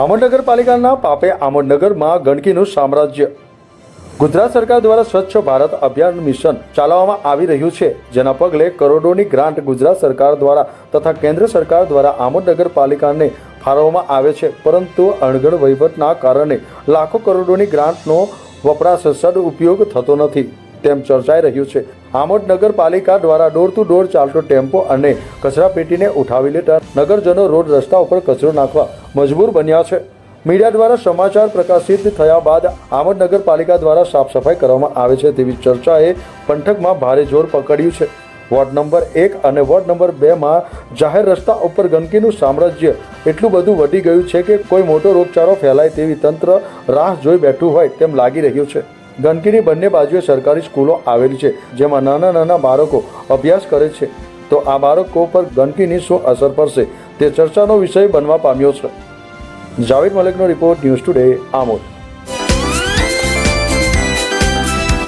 આમોદ નગરપાલિકાના પાપે આમોદ નગરમાં ગંદકીનું સામ્રાજ્ય. ગુજરાત સરકાર દ્વારા સ્વચ્છ ભારત અભિયાન મિશન ચલાવવામાં આવી રહ્યું છે, જેના પગલે કરોડોની ગ્રાન્ટ ગુજરાત સરકાર દ્વારા તથા કેન્દ્ર સરકાર દ્વારા આમોદ નગરપાલિકાને ફાળવવામાં આવે છે. પરંતુ અણઘડ વહીવટના કારણે લાખો કરોડોની ગ્રાન્ટનો વપરાશ સદઉપયોગ થતો નથી. તેમ ચર્ચાઈ રહ્યું છે. આમોદ નગરપાલિકા દ્વારા ડોર ટુ ડોર ચાલતો ટેમ્પો અને કચરાપેટીને ઉઠાવી લેતા નગરજનો રોડ રસ્તા ઉપર કચરો નાખવા મજબૂર બન્યા છે. મીડિયા દ્વારા સમાચાર પ્રકાશિત થયા બાદ આમોદ નગરપાલિકા દ્વારા સાફ સફાઈ કરવામાં આવે છે તેવી ચર્ચાએ પંથકમાં ભારે જોર પકડ્યું છે. વોર્ડ નંબર એક અને વોર્ડ નંબર બેમાં જાહેર રસ્તા ઉપર ગંદકીનું સામ્રાજ્ય એટલું બધું વધી ગયું છે કે કોઈ મોટો રોગચાળો ફેલાય તેવી તંત્ર રાહ જોઈ બેઠું હોય તેમ લાગી રહ્યું છે. ગંદકીની બંને બાજુએ સરકારી સ્કૂલો આવેલી છે, જેમાં નાના નાના બાળકો અભ્યાસ કરે છે. તો આ બાળકો પર ગંદકીની શું અસર પડશે, તે ચર્ચાનો વિષય બનવા પામ્યો છે. જાવેદ મલિકનો રિપોર્ટ ન્યૂઝ ટુડે આમોદ.